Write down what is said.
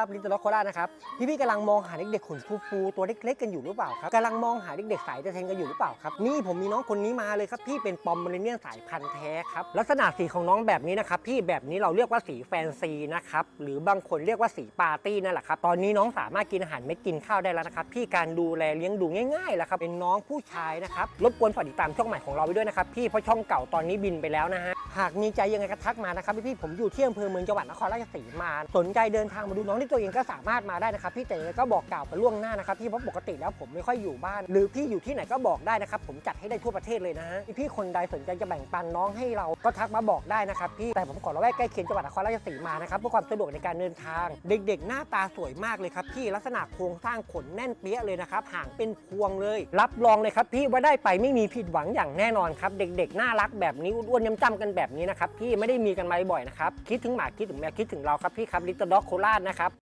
ับลิตเติ้ลโคราชนะครับพี่พี่ๆกำลังมองหาเด็กๆขนฟูๆตัวเล็กๆกันอยู่หรือเปล่าครับกำลังมองหาเด็กๆสายเทนกันอยู่หรือเปล่าครับ นี่ผมมีน้องคนนี้มาเลยครับพี่เป็นปอมเมอเรเนียนสายพันธุ์แท้ครับ ลักษณะสีของน้องแบบนี้นะครับพี่แบบนี้เราเรียกว่าสีแฟนซีนะครับ หรือบางคนเรียกว่าสีปาร์ตี้นั่นแหละครับ ตอนนี้น้องสามารถกินอาหารเม็ดกินข้าวได้แล้วนะครับ พี่การดูแลเลี้ยงดูง่ายๆแล้วครับ เป็นน้องผู้ชายนะครับ รบกวนฝากติดตามช่องใหม่ของเราไปด้วยนะครับพี่ เพราะช่องเก่าตอนนี้บินไปแล้วนะฮะ หากมีใจยังไงก็ทักมานะครับพี่ๆผมอยู่ที่อำเภอเมืองจังหวัดนครราชสีมา สนใจเดินทางมาดูน้องที่ตัวเองก็สามารถมาได้นะครับพี่แต่ยังไงก็บอกกล่าวไปล่วงหน้านะครับพี่เพราะปกติแล้วผมไม่ค่อยอยู่บ้าน หรือพี่อยู่ที่ไหนก็บอกได้นะครับผมจัดให้ได้ทั่วประเทศเลยนะฮะพี่คนใดสนใจจะแบ่งปันน้องให้เราก็ทักมาบอกได้นะครับพี่แต่ผมขอระแวกใกล้เคียงจังหวัดนครราชสีมานะครับเพื่อความสะดวกในการเดินทาง เด็ก ๆ หน้าตาสวยมากเลยครับพี่ลักษณะโครงสร้างขนแน่นเปี้ยเลยนะครับหางเป็นพวงเลย รับรองเลยครับพี่ว่าได้ไปไม่มีผิดหวังอย่างแน่นอนครับเด็ก ๆ น่ารักแบบนี้อ้วนๆย้ำจำกันแบบนี้นะครับพี่ไม่ได้มีกันมาบ่อยนะครับคิดถึงหมาคิดถึงแมวคิดถึงเราครับพี่ครับลิตเติ้ลด็อกโคราชนะครับ